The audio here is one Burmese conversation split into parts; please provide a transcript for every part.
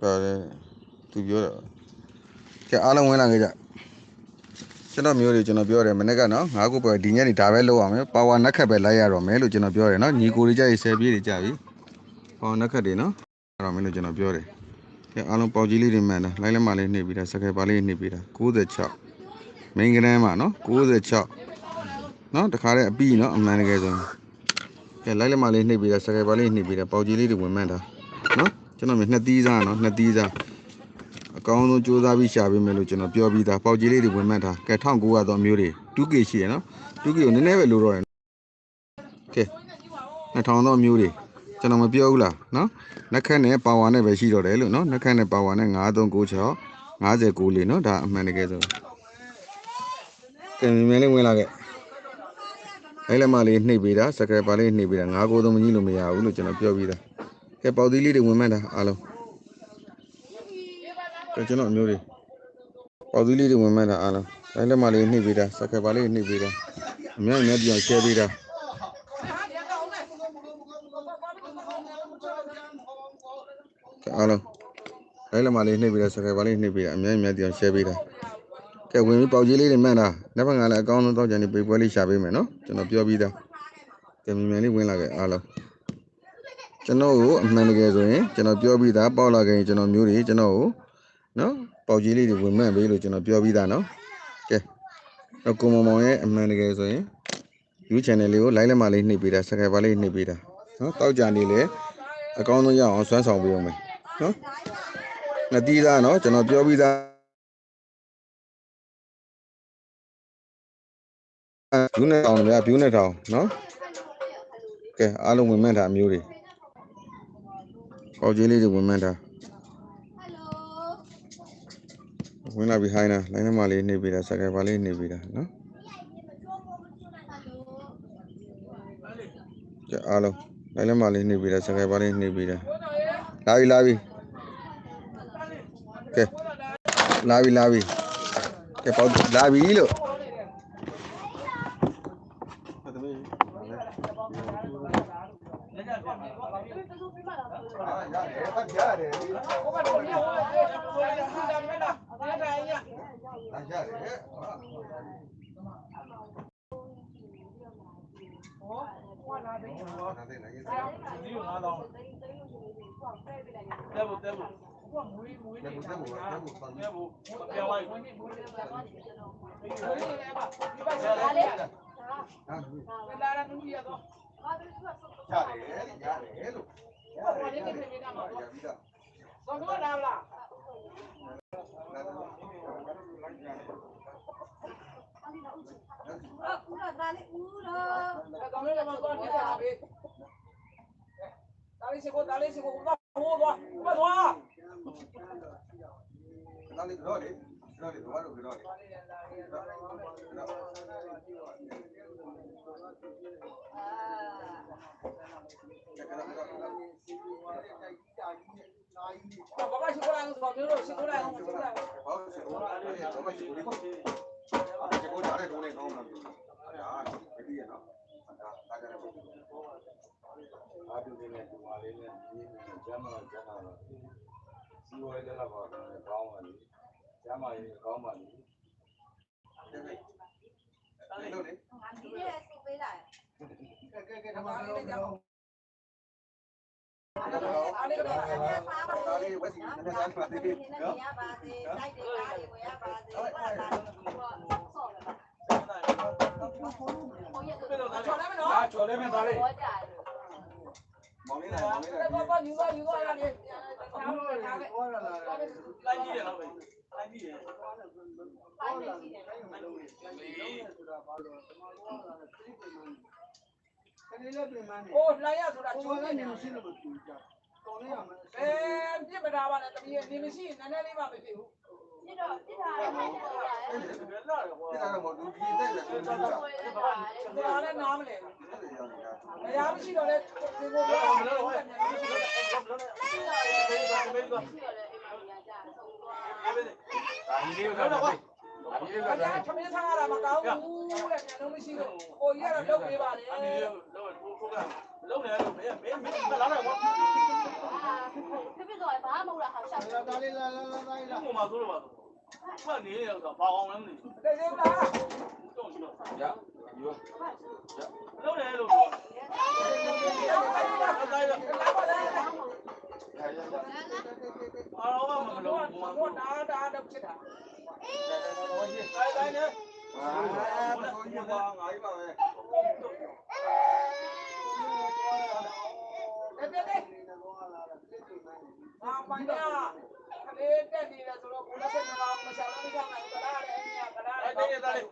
ပါတယ်သူပြောတာကဲအားလုံးဝင်လာခဲ့ကြကျွန်တော်မျိုးတွေကျွန်တော်ပြောတယ်မနေ့ကနော်ငါးခုပဲဒီညနေဒါပဲလုပ်အောင်မယ်ပါဝါနက်ခတ်ပဲလိုက်ရတော့မယ်လို့ကျွန်တော်ပြောတယ်နော်ညီကိုတွေကြရေး10ပြေးတွေကြပြီပါဝါနက်ခတ်တွေနော်အဲ့တော့မင်းတို့ကျွန်တော်ပြောတယ်ကဲအားလုံးပေါက်ကြီးလေးတွေမှန်တာလိုက်လက်မလေးနှိပ်ပြီးတာစကယ်ပါလေးနှိပ်ပြီးတာ96မိန်ကရမ်းမှာနော်96နော်တခါတည်းအပီးနော်အမှန်တကယ်ဆိုရင်ကဲလိုက်လက်မလေးနှိပ်ပြီးတာစကယ်ပါလေးနှိပ်ပြီးတာပေါက်ကြီးလေးတွေဝင်မှန်တာနော် ကျွန်တော်မြနှစ်သီးစားနော်နှစ်သီးစားအကောင်းဆုံးစူးစမ်းပြီးရှာပေးမယ်လို့ကျွန်တော်ပြောပြီးသားပေါက်ကြီးလေးတွေဝင်မှတ်တာကဲ1900တော့မျိုးတွေ 2K ရှိရနော် 2K ကိုနည်းနည်းပဲလိုတော့ရကဲ2000တော့မျိုးတွေကျွန်တော်မပြောဘူးလားနော်နှက်ခက်နဲ့ပါဝါနဲ့ပဲရှိတော့တယ်လို့နော်နှက်ခက်နဲ့ပါဝါနဲ့9396 59လေးနော်ဒါအမှန်တကယ်ဆိုကဲမြင်မြင်လေးဝင်လာခဲ့အဲ့လက်မလေးနှိပ်ပေးတာစကရပါလေးနှိပ်ပေးတာ993မကြီးလို့မရဘူးလို့ကျွန်တော်ပြောပြီးသား ကဲပေါက်သီးလေးတွေဝင်မှတ်တာအားလုံးကျွန်တော်အမျိုးတွေပေါက်သီးလေးတွေဝင်မှန်းတာအားလုံးတိုင်းလက်မလေးနှိပ်ပေးတာစက်ကပ်ပါလေးနှိပ်ပေးတာအများကြီးပြောင်းရှဲပေးတာအားလုံးတိုင်းလက်မလေးနှိပ်ပေးတာစက်ကပ်ပါလေးနှိပ်ပေးတာအများကြီးပြောင်းရှဲပေးတာကဲဝင်ပြီးပေါက်ကြီးလေးတွေမှန်းတာနှစ်ဖက်ကလည်းအကောင်းဆုံးတော့ကြံနေပေပွဲလေးရှာပေးမယ်နော်ကျွန်တော်ပြောပြီးသားကဲမြန်မြန်လေးဝင်လာခဲ့အားလုံး ကျွန်တော်ကိုအမှန်တကယ်ဆိုရင်ကျွန်တော်ပြောပြီးသားပေါက်လာခဲ့ရင်ကျွန်တော်မျိုးတွေကျွန်တော်ကိုနော်ပေါက်ကြီးလေးတွေဝင်မှန်ပေးလို့ကျွန်တော်ပြောပြီးသားနော်ကဲတော့ကိုမောင်မောင်ရဲ့အမှန်တကယ်ဆိုရင် YouTube channel လေးကို like လက်မလေးနှိပ်ပေးတာ subscribe လေးနှိပ်ပေးတာနော်တောက်ကြနေလေအကောင်းဆုံးရအောင်ဆွမ်းဆောင်ပေးအောင်မယ်နော်ငတိသားနော်ကျွန်တော်ပြောပြီးသားဘူးနဲ့တောင်ဗျာဘူးနဲ့တောင်နော်ကဲအားလုံးဝင်မှန်တာအမျိုးတွေ ပေါက်ကြီးလေးတွေဝင်မှန်တာဝင်လာပြီးဟိုင်းတာလိုင်းနံပါတ်လေးနှိပ်ပေးတာစကယ်ပါလေးနှိပ်ပေးတာနော်ကြအားလုံးလိုင်းနံပါတ်လေးနှိပ်ပေးတာစကယ်ပါလေးနှိပ်ပေးတာလာပြီလာပြီကဲလာပြီလာပြီကဲပေါ့လာပြီလို့ နားလေးတော့လေတော့လေတော့တော့တော့အားတူ 一我拿我拿拿，啊！哪？过，我！过来，我过来。过来。结果家里，啊，没。大家。 နေတဲ့ဒီမာလေးနဲ့ဒီကျမ်းမာကျမ်းမာတော့စီဝဲကြလာပါတော့ကောင်းပါလေကျမ်းမာရေးကောင်းပါလေလို့လေဒီနေ့စုပေးလာတယ်ကဲကဲကဲဓမ္မတော်တော်အားလေးတော့ဆက်ပါပါဒါလေးဝက်စီနဲ့စားပါသေးတယ်နေနော်ရပါစေတိုက်တဲ့ကားတွေဝယ်ရပါစေဘာသာတော့ဆော့လာပါဟိုရက်တော့ချော်လဲမနော်ချော်လေးမဲ့သားလေးဟောကြတယ်မောင်လေးလာမော ယူသွားယူသွားရတယ်ဘာလို့လဲဒါပဲဟောလာလာလိုက်ကြည့်ရအောင်လိုက်ကြည့်ရအောင်လိုက်ကြည့်ရအောင်လိုက်ကြည့်ရအောင်ဆိုတာဘာလို့ဒီမှာဟောလာတဲ့ပြိပင်မန်းနေခလေးလေးပြိပင်မန်းနေအိုးလိုက်ရဆိုတာချိုးနေမရှိလို့မတူကြကောင်းရမှာအဲပြစ်ပဒါပါနဲ့တမီးနေမရှိရင်နည်းနည်းလေးမှမဖြစ်ဘူး ဒီတော့ဒီဟာလည်းမကြရတယ်ဘယ်လာရောဒီကတော့မော်ဒူဒီတက်တယ်ဆိုတော့ဟိုလည်းပါတဒါလည်းနားမလဲမရမရှိတော့လေဒီကိုပြောမလို့ဘယ်လိုလဲဘယ်လိုလဲယ်ရှိရလဲအိမ်မှာညာကြဆုံးသွားဒါဒီလေးကတော့အရာသမင်းထားရတာမကောင်းဘူးတဲ့ညလုံးမရှိလို့ကိုကြီးကတော့လုပ်ပေးပါလေအန်ဒီလေးလောက်ထိုးထိုးကလုံးနေလို့မင်းမင်းမင်းလာလိုက်ကွာဖြစ်ဖြစ်တော့ဘာမှမဟုတ်လားဟာရှောက်ဒါဒါလေးလာလာလာလာဒီမှာဆိုလို့ပါ ဆိုဖတ်နေရတော့ဘာအောင်လဲမသိတေသေးလားဘူးတော့ရှိတော့ရယူလုံးနေလို့ပြောလာပါလားရရရအားတော့မလုံးဘူးတော့ဒါဒါတော့ဖြစ်တာတိုင်းတိုင်းနဲ့အာဘယ်လိုယူပါငါကြီးပါပဲ တေတေတေအာမညာခလေးတက် နေတယ်ဆိုတော့ကိုလည်းစိတ်မကောင်းမချလို့မချနိုင်ဘူးလားတဲ့အင်းကကလားအဲ့ဒီသားလေး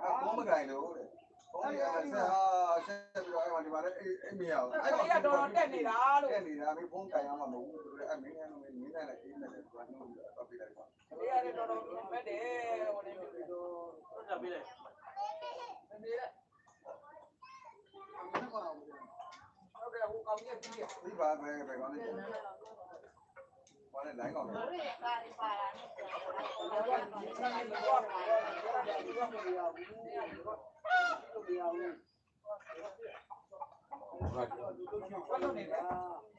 အာဘုံမကင်လို့တဲ့ဘုံရဆက်ဟာဆက်ပြီးတော့အဲ့မှာဒီမှာလည်းအဲ့အဲ့မရဘူးခလေးကတော်တော်တက်နေတာလို့တက်နေတာမင်းဖုန်းတိုင်အောင်မဟုတ်ဘူးအဲ့မင်းလည်းမင်းနဲ့လည်းအေးနဲ့လည်းဘာလို့လဲတော့ပြလိုက်ပါခလေးကတော်တော်ပြတ်တယ်ဟိုနေပြီးတော့ဆက်ပေးလိုက်နေတယ်ဟုတ်တယ်ဟိုကောင်ကြီးကြီးဒီပါပဲပဲကောင်းနေတယ် ဘာလဲလိုင်းကောင်းတယ်တို့ရဲ့ကားလေးပါတာနဲ့ဘာလို့နေလဲအဲ့ဒါ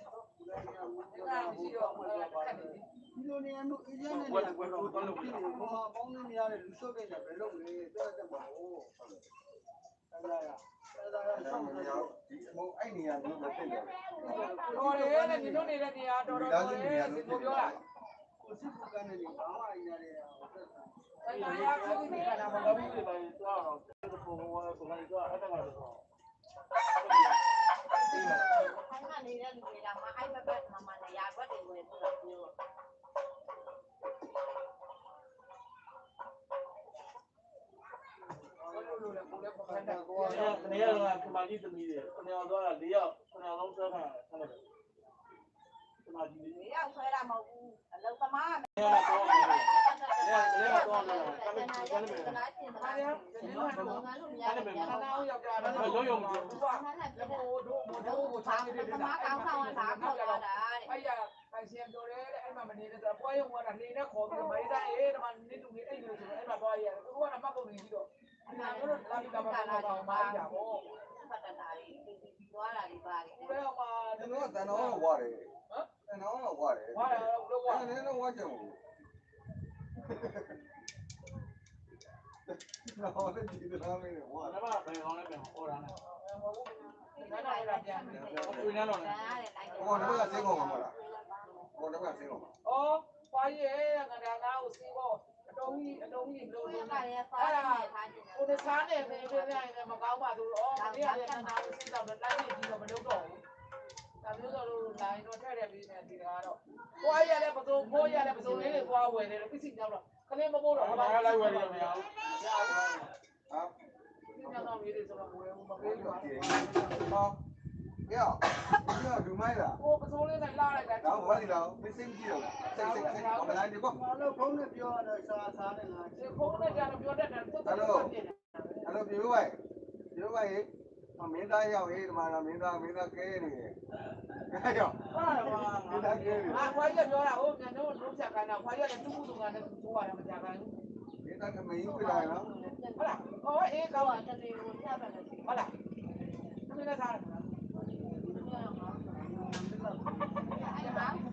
မရှိတော့ခက်နေပြီဒီလိုနေရာမျိုးအေးရနေဝက်ဝက်တော့လို့ဒီလိုဘောပေါင်းနေများတဲ့လူစုပ်တဲ့ဘယ်လိုလဲတဲ့တဲ့ပါဘူးအဲ့ဒါရအဲ့ဒါရအဲ့ဆောင်းမနေရရော ဒီဟိုအဲ့နေရာမျိုးမသိတယ်တော်တယ်တဲ့ဒီလိုနေတဲ့နေရာတော်တော်တော်တယ်ဒီလိုပြောတာကိုစစ်ဖူကနေနေဘာမှအရာတွေဟုတ်တယ်အဲ့ဒါရခုဒီကနာမဘာလို့လို့ဒီပိုင်းသွားတော့ဒီပုံပေါ်ကိုလိုက်သွားအဲ့ဒါကတော့ခိုင်းမနေတဲ့လူတွေကမအိုက်ဘက်ဘက်မမနဲ့ရာခွက်တွေဝယ်ပြီးတော့ပြော လို့လည်းကိုလည်းပခတ်တာကိုတနေ့ကတော့ခမာကြီးသမီးတွေခဏတော့၄ယောက်ခဏလုံးဆွဲခံတယ်ဟုတ်တယ်ခမာကြီးလေးဒီရောက်ဆွဲတာမဟုတ်ဘူးအလုံးသမားကအဲ့ဒါတော့အဲ့ဒါလည်းတော့တော့တယ်နာရီကနာကျင်တာအားရဒီလိုဘာတော့လို့ငါတို့မရဘူးခဏအောင်ယောက်ျားတော့ရုံရုံကြည့်သူကလည်းဟိုတို့မို့တို့ကိုချားနေတယ်သမားကောင်းဆောင်တာခေါ်လာတာတဲ့အဲ့ရပိုင်ရှင်တော်တယ်အဲ့မှာမနေတယ်ဆိုတော့ပွဲရုံကတော့နေနဲ့ခေါ်ပြီးမိုင်းသားရေးဒီမှာနေတူနေအိတ်လို့ဆိုတော့အဲ့မှာသွားရတယ်သူကတော့မှတ်ကုန်နေပြီးတော့ ဒီမှာတို့လာပြီးတော့မှတော့တော့မားကြပေါ့ဖတ်တတာလေးပြီးသွားတာလေးပါတယ်ဘယ်မှာကျွန်တော်ကတန်တော်ဝါတယ်ဟမ်တန်တော်ကဝါတယ်ဝါတော့လို့ဝါအဲ့ဒါလည်းဝါကြုံနော်လည်းဒီလိုမင်းဝါအဲ့ဒါဘယ်ကောင်းလဲပြန်ဟောတာနဲ့မဟုတ်ဘူးငါတော့လာပြန်ပြီကိုနေတော့ဒါရတယ်လိုက်ဟောတော့ကစိတ်ကောင်းမှာမလားဟောတော့ကစိတ်ကောင်းမှာ။အော်။ဘာရဲ့ငါဒါငါကိုစီးဖို့အ တုံးကြီးအတုံးကြီးလို့ကိုလို့ရကလည်းစားနေထားတယ်ကိုယ်စားနေပြီပြပြနေမကောင်းပါဘူး။အော်ဒီကလည်းငါကိုစီးတော့လိုက်နေပြီးတော့မလုပ်တော့ဘူး။ဒါမျိုးဆိုလို့လိုင်းတော့ထည့်ရပြီးနေဒီကတော့ကိုယ်ရလည်းပစုံကိုရလည်းပစုံလေးတွေသွားဝယ်တယ်ပစ္စည်းကြောက်တော့ကလေးမမို့တော့ဘာလိုက်ဝယ်ရမရဘူးဟာဒီညောင်းလေးတွေဆိုတော့ဝယ်ဘူးမပေးဘူးဟော ယောဒီကဒူမိုင်းလားကိုပစုံလေးနဲ့လာလိုက်တာတော့ဝါဒီလားမစင်းကြည့်တော့စိတ်စိတ်စိတ်ဘာမလိုက်ဒီပေါ့ဘာလို့ဖုန်းနဲ့ပြောရတော့စားစားနေလားဒီခုံးနဲ့ကြတော့ပြောတတ်တယ်သူ့တော်တော်ပြင်တယ်အဲ့လိုပြောပါပြောပါရေမင်းသားရောက်ရေးဒီမှာမင်းသားမင်းသားကဲနေတယ်ကဲရောက်ဟာပါမင်းသားကဲနေအာခွာရပြောတာဟုတ်ပြန်တော့လုံးချက်ခိုင်းတာခွာရလည်းသူ့မှုသူကလည်းသူ့သွားတယ်မကြခိုင်းဘူးမင်းသားကမင်းကြီးပြလာနော်ဟုတ်လားဟောအေးကောတော့င်းတနေ့ကိုပြပါတယ်ဟုတ်လားသူလည်း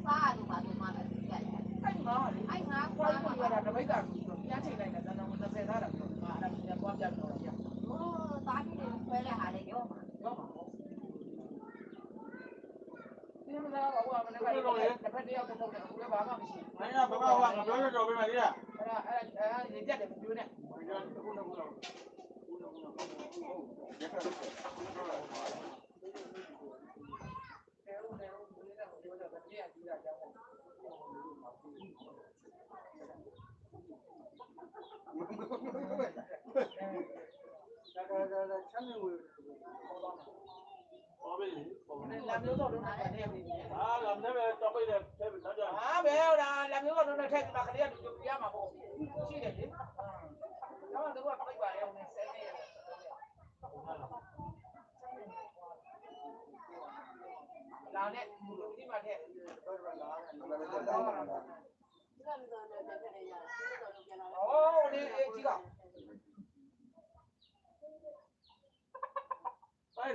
စားတယ်အဲ့ဒါစားလို့ပါလို့မှလည်းပြရတယ်အဲ့မှာလေအဲ့ငါခွာခွာရရရတာတပိတ်တာပြန်ချိန်လိုက်တယ်တန်းတော့30ထားတာပြောတာအဲ့ဒါပြန်ပွားပြတော့ရဟိုတာကြီးတွေဆွဲတဲ့ဟာလေးရောမှာရောပါဘူးဒီမှာတော့ဟိုကမနေ့ကတစ်ဖက်တယောက်တော့တယ်အခုလည်းဘာမှမရှိဘူးမင်းကဘဘကငါပြောရတော့ပြမယ်ကြီးလားအဲ့ဒါအဲ့ဒါနေပြတ်တယ်ပြိုးနေဒီကခုနကခုနတယ်ဦးတယ်ဦးလေးနဲ့ပြောတယ်ပြည့်ရကြည့်တာကြောင်း ဒါဒါဒါချမ်းမြေဝေဟောပြီဟောပြီလာမျိုးတော့တော့နေပြီအာလမ်းထဲပဲတော့ပိတ်တယ်ထဲပဲတော့ကြာဟာဘယ်ဟုတ်လားလာမျိုးတော့တော့ထက်မှာကလေးကလူပြရမှာပေါ့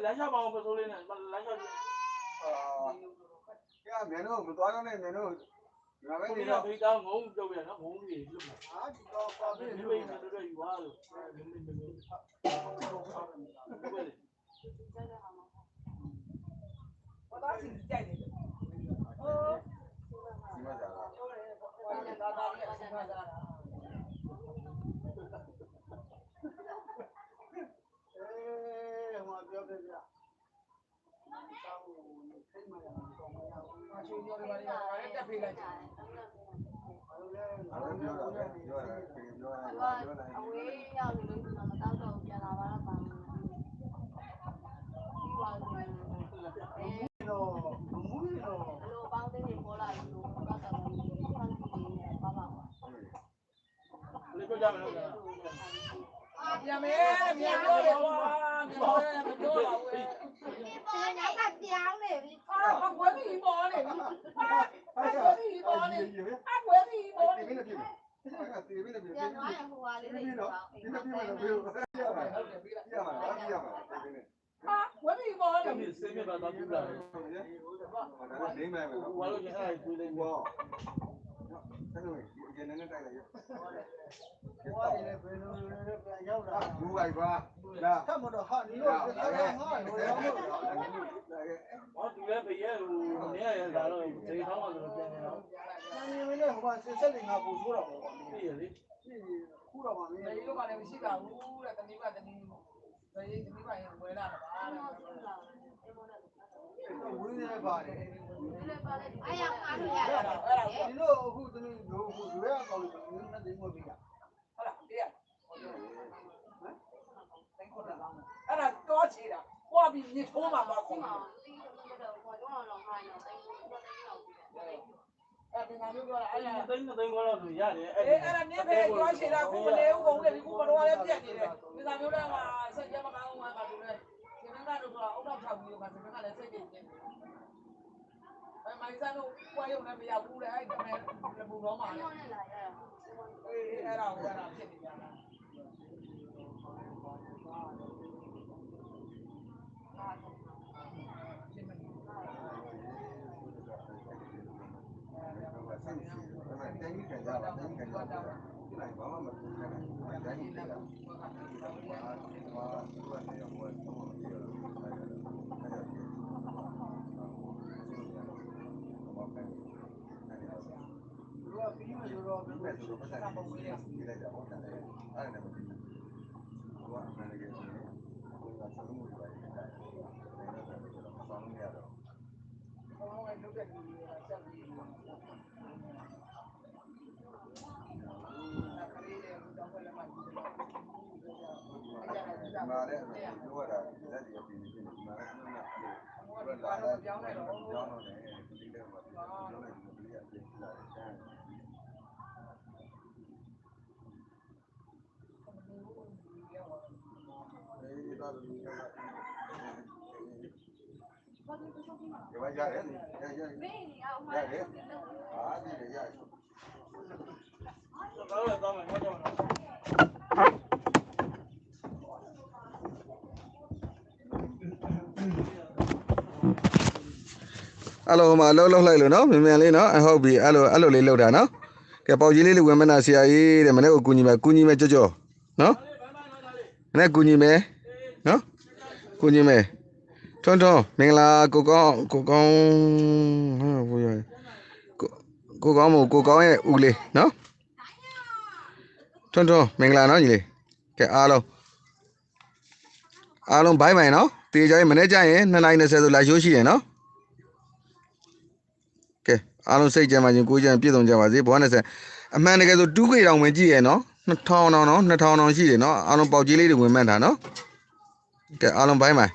လမ်းလျှောက်ပါအောင်ပစိုးလေးနဲ့လမ်းလျှောက်ကြည့်အာကဲမင်းတို့မသွားတော့နဲ့မင်းတို့ငါပဲဒီတော့ဒီတော့ငုံပြုတ်ရနော်ငုံကြီးလွတ်မှာဟာဒီတော့ပါပြီဒီမိတ်ဆွေတို့ယူပါလို့ဘာသာစီကြိုက်တယ်ဟိုဒီမှာကြာတာဟိုလည်းသာသာလေးအဆင်ပြေကြတာ တွေဘာတွေပါတယ်တက်ဖေးလိုက်တယ်အဲ့ဒါကလည်းပြောရပြောရပြောရပြောရအဝေးရောက်လို့မတော့တော့ပြန်လာပါတော့ပါပြီးပါပြီအဲ့တော့ဘမှုရတော့ဘလို့ပေါင်းတဲ့နေပေါ်လာလို့ဘာသာမလို့ဘာသာမလို့ပါပါပါလေကိုကြမလို့ ပြန်မယ်ပြန်ပြောတယ်ကွာပြောတယ်မပြောတော့ဘူးဒီပေါ်ညကပြောင်းနေပြီအာမကွဲပြီးပေါ်နေပြီအာကွဲပြီးပေါ်နေအာကွဲပြီးပေါ်နေဒီမင်းနဲ့ပြင်မယ်အဲ့ဒါဒီမင်းနဲ့ပြင်ပြန်သွားရင်ဟိုဟာလေးတွေတော့ဒီမင်းနဲ့ပြင်လို့ပြရမှာဟုတ်တယ်ပြီးလားပြရမှာပြရမှာဒီမင်းနဲ့အာကွဲပြီးပေါ်နေဒီပြီစေးမြပါတော့ပြလာတယ်ဟုတ်ရဲ့ဒါကနေမယ်ဟိုဘာလို့ကျအဲ့ဒါကျွေးလိုက်ဝါဆက်လို့ဒီက နေနဲ့တိုက်လိုက်ရဟောတယ်ဘယ်လိုလဲပြန်ရောက်လာဘူးလိုက်ပါလာထပ်မတော့ဟာဒီလိုဆက်ဆက်ငါလိုရမို့ဟောဒီလည်းဘေးရဲ့ဟိုနေရရလာတော့ဒေထောင်းမှဆိုပြန်နေတော့နေမင်းနဲ့ဟိုကဆက်ဆက်နေငါပူဆိုးတော့ပေါ့ပြည့်ရလေခုတော့မှမင်းဒီလိုကလည်းမရှိပါဘူးတဲ့တနည်းကတနည်းဘယ်ရေးတနည်းကရင်ဝယ်လာတာပါတဲ့ဝင်းနေပါတယ် အဲ့ရအားလို့ရအဲ့တာဒီဒါအဲ့ဒါလိုအခုသမီးတို့ဟိုရွေးအောင်လို့မင်းနဲ့ဒီငွေပေးတာဟုတ်လားတရားအဲ့ဒါတော့ချေတာဟောပြီးမြေထိုးမှာပါဒီခေါ်မှာမှာဒီလိုမျိုးတော့ဘောတော့တော့မှရောတိုင်းကိုတော့တိုင်းတော့ပြီအဲ့ဒီငါမျိုးပြောတာအဲ့ဒါသိန်းသိန်းခွဲတော့ဆိုရတယ်အေးအဲ့ဒါမြင်းပဲကြွားချေတာကိုမလဲဘူးကုန်တယ်ဒီကူမတော်လည်းပြက်နေတယ်ဒီသာမျိုးတော့ကဆက်ကြမကောင်းမှကတူတယ်ဒီမင်းကတော့ဆိုတာအုတ်တော့ထောက်ပြီးတော့မှဒီမင်းကလည်းစိတ်ကြ ည့်နေအဲ့မိုင်းစားတော့ပွားရုံနဲ့မရဘူးလေအဲ့ဒါနဲ့ဘူတော့မှာပြောနေလာရတာအေးအဲ့ဒါကိုအဲ့ဒါဖြစ်နေကြတာဖြစ်မနေတိုင်းကြီးခံကြပါတိုင်းကြီးခံကြပါဒီလိုက်ဘာမှမလုပ်နိုင်ဘူးတိုင်းကြီးခံကြပါဘာဘာဘာနေရောဘာတော့မပြောဘူးသူကပြီးမှ ရော ရရတယ်ရရမင်းကြီးအောင်မှရတယ်အာဒီရရတော့လည်းတော့မယ်ဟောကြောင်းတော့အဲ့လိုဟိုမှာအလုပ်လုပ်လိုက်လို့နော်မြန်မြန်လေးနော်အဟုတ်ပြီအဲ့လိုအဲ့လိုလေးလုပ်တာနော်ကဲပေါက်ကြီးလေးလေးဝင်မနာဆရာကြီးတဲ့မနေ့ကကူညီမယ်ကူညီမယ်ကြောကြောနော်မနေ့ကူညီမယ်နော်ကူညီမယ် ထွန်းထွန်းမင်္ဂလာကိုကောင်းကိုကောင်းဟာဘိုးရကိုကိုကောင်းမို့ကိုကောင်းရဲ့ဦးလေးနော်ထွန်းထွန်းမင်္ဂလာနော်ညီလေးကဲအားလုံးအားလုံးဘိုင်းဘိုင်နော်တေးကြရင်မနေ့ကျရင်2:20ဆိုလာရှိုးရှိတယ်နော်ကဲအားလုံးစိတ်ကြမ်းပါခြင်းကိုယ်ကြမ်းပြည့်စုံကြပါစေဘဝနဲ့ဆက်အမှန်တကယ်ဆိုတူးခွေတောင်ဝင်ကြည့်ရဲ့နော်2000တောင်နော်2000တောင်ရှိတယ်နော်အားလုံးပေါက်ကြီးလေးတွေဝင်မှတ်တာနော်ကဲအားလုံးဘိုင်းဘိုင်း